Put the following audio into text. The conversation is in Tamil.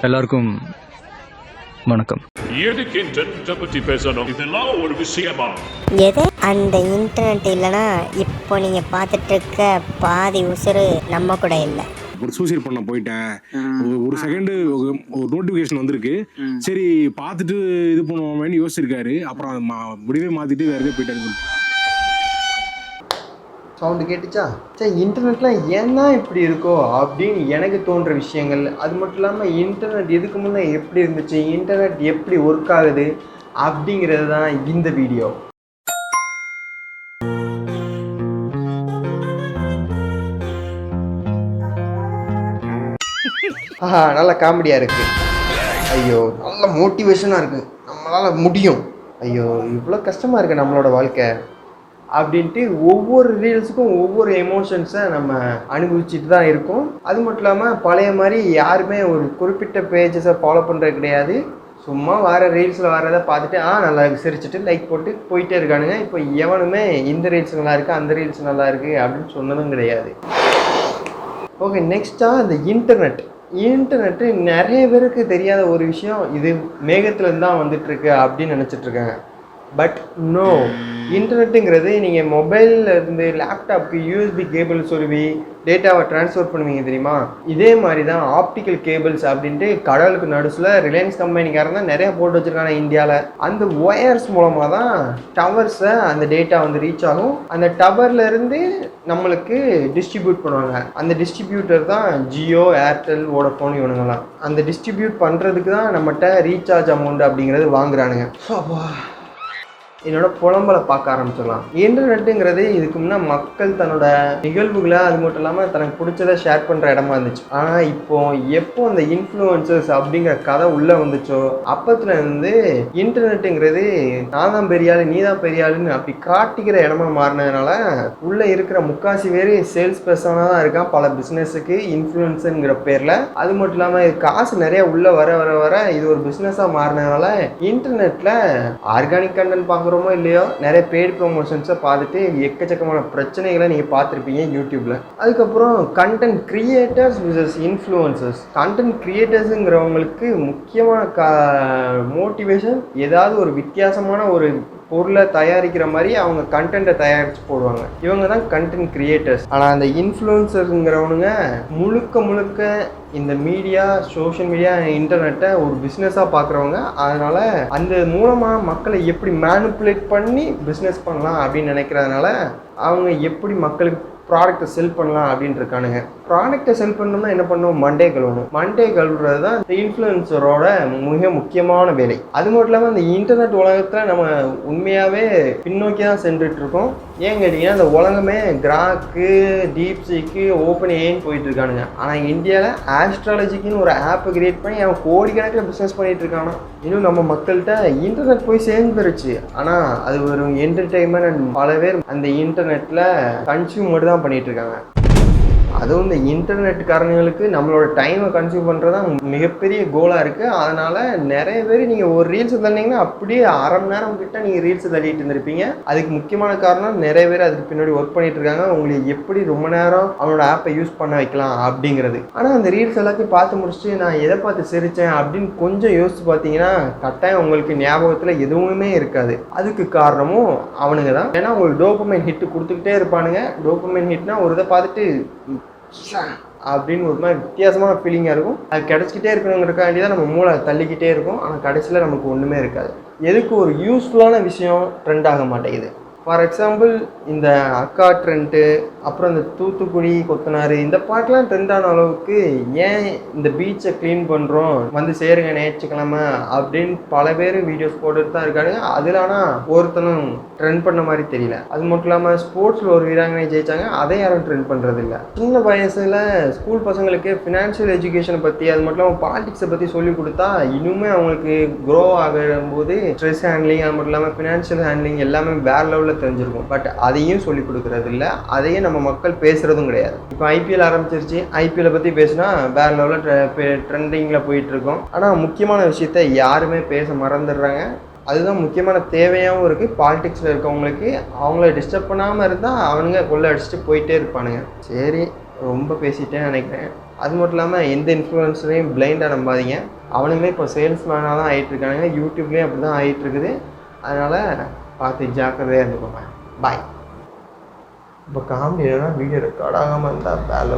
எல்லாருக்கும் வணக்கம். எதுக்கு இன்டர்நெட்டை பத்தி பேசணும்? இதெல்லாம் ஒரு விஷயமா? எது? அந்த இன்டர்நெட் இல்லைன்னா இப்போ நீங்கள் பார்த்துட்டு இருக்க பாதி உசுறு நம்ம கூட இல்லை. ஒரு சூசைட் பண்ண போயிட்டேன். ஒரு- ஒரு செகண்ட் ஒரு நோட்டிபிகேஷன் வந்திருக்கு. சரி பார்த்துட்டு இது பண்ணுவோமேன்னு யோசிச்சிருக்காரு. அப்புறம் அது மா- முடிவே மாத்திட்டு வேற எதுவும் போயிட்டாரு சவுண்டு கேட்டுச்சா? சார் இன்டர்நெட்லாம் ஏன் தான் இப்படி இருக்கோ அப்படின்னு எனக்கு தோன்ற விஷயங்கள். அது மட்டும் இல்லாமல் இன்டர்நெட் எதுக்கு முன்னே எப்படி இருந்துச்சு? இன்டர்நெட் எப்படி ஒர்க் ஆகுது? அப்படிங்கிறது தான் இந்த வீடியோ ஆஹா நல்ல காமெடியாக இருக்குது ஐயோ நல்ல மோட்டிவேஷனாக இருக்குது நம்மளால் முடியும். ஐயோ இவ்வளோ கஷ்டமாக இருக்குது நம்மளோட வாழ்க்கை. அப்படின்ட்டு ஒவ்வொரு ரீல்ஸுக்கும் ஒவ்வொரு எமோஷன்ஸை நம்ம அனுபவிச்சுட்டு தான் இருக்கோம். அது மட்டும் இல்லாமல் பழைய மாதிரி யாருமே ஒரு குறிப்பிட்ட பேஜஸை ஃபாலோ பண்ணுறது கிடையாது. சும்மா வர ரீல்ஸில் வரதை பார்த்துட்டு ஆ நல்லா இருக்கு. சிரிச்சிட்டு லைக் போட்டு போயிட்டே இருக்கானுங்க. இப்போ எவனுமே இந்த ரீல்ஸ் நல்லா இருக்குது அந்த ரீல்ஸ் நல்லா இருக்குது அப்படின்னு சொன்னதும் கிடையாது. ஓகே நெக்ஸ்ட்டாக இந்த இன்டர்நெட் இன்டர்நெட்டு நிறைய பேருக்கு தெரியாத ஒரு விஷயம் இது மேகத்துலேருந்து தான் வந்துட்டுருக்கு அப்படின்னு நினச்சிட்ருக்காங்க பட் நோ இன்டர்நெட்டுங்கிறது நீங்கள் மொபைலில் இருந்து லேப்டாப்க்கு யூஎஸ்பி கேபிள் சொருவி டேட்டாவை ட்ரான்ஸ்ஃபர் பண்ணுவீங்க தெரியுமா? இதே மாதிரி தான் ஆப்டிக்கல் கேபிள்ஸ் அப்படின்ட்டு கடலுக்கு நடுசில் ரிலையன்ஸ் கம்பெனிக்காரன் தான் நிறைய போட்டு வச்சுருக்காங்க இந்தியாவில் அந்த ஒயர்ஸ் மூலமாக தான் டவர்ஸை அந்த டேட்டா வந்து ரீச் ஆகும். அந்த டவர்லேருந்து நம்மளுக்கு டிஸ்ட்ரிபியூட் பண்ணுவாங்க. அந்த டிஸ்ட்ரிபியூட்டர் தான் ஜியோ ஏர்டெல் வோடஃபோன் இவனுங்கெல்லாம். அந்த டிஸ்ட்ரிபியூட் பண்ணுறதுக்கு தான் நம்மகிட்ட ரீசார்ஜ் அமௌண்ட் அப்படிங்கிறது வாங்குறானுங்க. அப்பா. என்னோட புலம்பலை பார்க்க ஆரம்பிச்சிடலாம். இன்டர்நெட்டுங்கிறது இதுக்கு முன்னே மக்கள் தன்னோட நிகழ்வுகளை அது மட்டும் இல்லாமல் தனக்கு பிடிச்சதை ஷேர் பண்ணுற இடமா இருந்துச்சு. ஆனால் இப்போ எப்போ அந்த இன்ஃப்ளூயன்சர்ஸ் அப்படிங்கிற கதை உள்ளே வந்துச்சோ அப்பத்துல இருந்து இன்டர்நெட்டுங்கிறது நான் தான் பெரியாள் நீ தான் பெரியாளுன்னு அப்படி காட்டிக்கிற இடமா மாறினதுனால உள்ளே இருக்கிற முக்காசி பேர் சேல்ஸ் பர்சனாக தான் இருக்கான். பல பிஸ்னஸுக்கு இன்ஃப்ளூயன்ஸுங்கிற பேரில். அது மட்டும் இல்லாமல் இது காசு நிறைய உள்ளே வர வர வர இது ஒரு பிஸ்னஸாக மாறினதுனால இன்டர்நெட்டில் ஆர்கானிக் கண்டென்ட் பார்க்குறோம். இல்லையோ நிறைய பெய்டு ப்ரொமோஷன்ஸை பார்த்துட்டு எக்கச்சக்கமான பிரச்சனைகளை நீங்கள் பார்த்துருப்பீங்க யூடியூப்பில் அதுக்கப்புறம் content creators versus influencers content கிரியேட்டர்ஸுங்கிறவங்களுக்கு முக்கியமான கா மோட்டிவேஷன் ஏதாவது ஒரு வித்தியாசமான ஒரு பொருளை தயாரிக்கிற மாதிரி அவங்க கண்டென்ட்டை தயாரித்து போடுவாங்க. இவங்க தான் கண்டென்ட் கிரியேட்டர்ஸ் ஆனால் அந்த இன்ஃப்ளூயன்சருங்கிறவனுங்க முழுக்க முழுக்க இந்த மீடியா சோஷியல் மீடியா இன்டர்நெட்டை ஒரு பிஸ்னஸாக பார்க்குறவங்க அதனால் அந்த மூலமாக மக்களை எப்படி மேனுப்புலேட் பண்ணி பிஸ்னஸ் பண்ணலாம் அப்படின்னு நினைக்கிறதுனால அவங்க எப்படி மக்களுக்கு ப்ராடக்ட்டை செல் பண்ணலாம் அப்படின்னு இருக்கானுங்க ப்ராடக்ட்டை செல் பண்ணணும்னா என்ன பண்ணணும் மண்டே கழுவணும். மண்டே கழுவுறது தான் இந்த இன்ஃப்ளூயன்சரோட மிக முக்கியமான வேலை. அது மட்டும் இல்லாமல் இந்த இன்டர்நெட் உலகத்தில் நம்ம உண்மையாகவே பின்னோக்கி தான் சென்றுட்டு இருக்கோம் ஏன் கேட்டிங்கன்னா இந்த உலகமே கிராக்கு டீப்சிக்கு ஓப்பன் ஏன்னு போயிட்டு இருக்கானுங்க ஆனால் இந்தியாவில் ஆஸ்ட்ராலஜிக்குன்னு ஒரு ஆப் கிரியேட் பண்ணி அவன் கோடிக்கணக்கில் பிஸ்னஸ் பண்ணிகிட்டு இருக்கானோ இன்னும் நம்ம மக்கள்கிட்ட இன்டர்நெட் போய் சேர்ந்துருச்சு. ஆனால் அது ஒரு என்டர்டெயின்மெண்ட் அண்ட் பல பேர் அந்த இன்டர்நெட்டில் கன்சியூம் மட்டும் தான் பண்ணிட்டு இருக்காங்க. அதுவும் இந்த இன்டர்நெட் காரணங்களுக்கு நம்மளோட டைமை கன்சியூம் பண்ணுறது தான் மிகப்பெரிய கோலாக இருக்குது அதனால் நிறைய பேர் நீங்கள் ஒரு ரீல்ஸ் தந்தீங்கன்னா அப்படியே அரை மணி நேரம் கிட்ட நீங்கள் ரீல்ஸ் தள்ளிட்டு இருந்திருப்பீங்க. அதுக்கு முக்கியமான காரணம் நிறைய பேர் அதுக்கு பின்னாடி ஒர்க் பண்ணிட்டு இருக்காங்க. உங்களுக்கு எப்படி ரொம்ப நேரம் அவனோட ஆப்பை யூஸ் பண்ண வைக்கலாம் அப்படிங்கிறது. ஆனால் அந்த ரீல்ஸ் எல்லாத்தையும் பார்த்து முடிச்சுட்டு நான் எதை பார்த்து சிரித்தேன் அப்படின்னு கொஞ்சம் யோசிச்சு பார்த்தீங்கன்னா கட்டாயம் உங்களுக்கு ஞாபகத்தில் எதுவுமே இருக்காது. அதுக்கு காரணமும் அவனுங்க தான். ஏன்னா உங்களுக்கு டோப்பமைன் ஹிட் கொடுத்துக்கிட்டே இருப்பானுங்க. டோப்பமைன் ஹிட்னா ஒரு இதை பார்த்துட்டு அப்படின்னு ஒரு மாதிரி வித்தியாசமான ஃபீலிங்காக இருக்கும். அது கிடச்சிக்கிட்டே இருக்கணுங்கிறக்காண்டி தான் நம்ம மூளை தள்ளிக்கிட்டே இருக்கும். ஆனால் கடைசியில் நமக்கு ஒன்றுமே இருக்காது. எதுக்கு ஒரு யூஸ்ஃபுல்லான விஷயம் ட்ரெண்ட் ஆக மாட்டேங்குது? ஃபார் எக்ஸாம்பிள் இந்த அக்கா ட்ரெண்ட்டு அப்புறம் இந்த தூத்துக்குடி கொத்தனார் இந்த பாட்டெலாம் ட்ரெண்ட் ஆன அளவுக்கு ஏன் இந்த பீச்சை க்ளீன் பண்ணுறோம் வந்து சேருங்க நேற்றுக்கிழமை அப்படின்னு பல பேர் வீடியோஸ் போட்டுட்டு தான் இருக்காங்க. அதில் ஆனால் ஒருத்தனும் ட்ரெண்ட் பண்ண மாதிரி தெரியல. அது மட்டும் இல்லாமல் ஸ்போர்ட்ஸில் ஒரு வீராங்கனை ஜெயிச்சாங்க அதை யாரும் ட்ரெண்ட் பண்ணுறதில்ல சின்ன வயசில் ஸ்கூல் பசங்களுக்கு ஃபினான்ஷியல் எஜுகேஷனை பற்றி அது மட்டும் இல்லாமல் பாலிடிக்ஸை பற்றி சொல்லி கொடுத்தா இன்னுமே அவங்களுக்கு க்ரோ ஆகும்போது ஸ்ட்ரெஸ் ஹேண்ட்லிங் அது மட்டும் இல்லாமல் ஃபினான்ஷியல் ஹேண்ட்லிங் எல்லாமே வேற லெவலில் தெரிஞ்சிருக்கும். பட் அதையும் சொல்லி கொடுக்கறது இல்லை அதையும் நம்ம மக்கள் பேசுறதும் கிடையாது. இப்போ ஐபிஎல் ஆரம்பிச்சிருச்சு. ஐபிஎல் பற்றி பேசினா வேற லெவலில் ட்ரெண்டிங்கில் போயிட்டுருக்கோம். ஆனால் முக்கியமான விஷயத்த யாருமே பேச மறந்துடுறாங்க. அதுதான் முக்கியமான தேவையாகவும் இருக்குது பாலிடிக்ஸில் இருக்கவங்களுக்கு அவங்கள டிஸ்டர்ப் பண்ணாமல் இருந்தால் அவனுங்க கொள்ள அடிச்சுட்டு போயிட்டே இருப்பானுங்க. சரி ரொம்ப பேசிட்டேன்னு நினைக்கிறேன். அது மட்டும் இல்லாமல் எந்த இன்ஃப்ளூயன்ஸரையும் பிளைண்டாக நம்பாதீங்க. அவனுமே இப்போ சேல்ஸ்மேனாக தான் ஆகிட்டு இருக்கானுங்க யூடியூப்லேயும் அப்படி தான் ஆகிட்டு இருக்குது அதனால் பார்த்து ஜாக்கிரதையாக இருந்துக்கோங்க பாய் இப்போ காமெடி என்னன்னா வீடியோ ரெக்கார்ட் ஆகாமல் இருந்தால் வேலை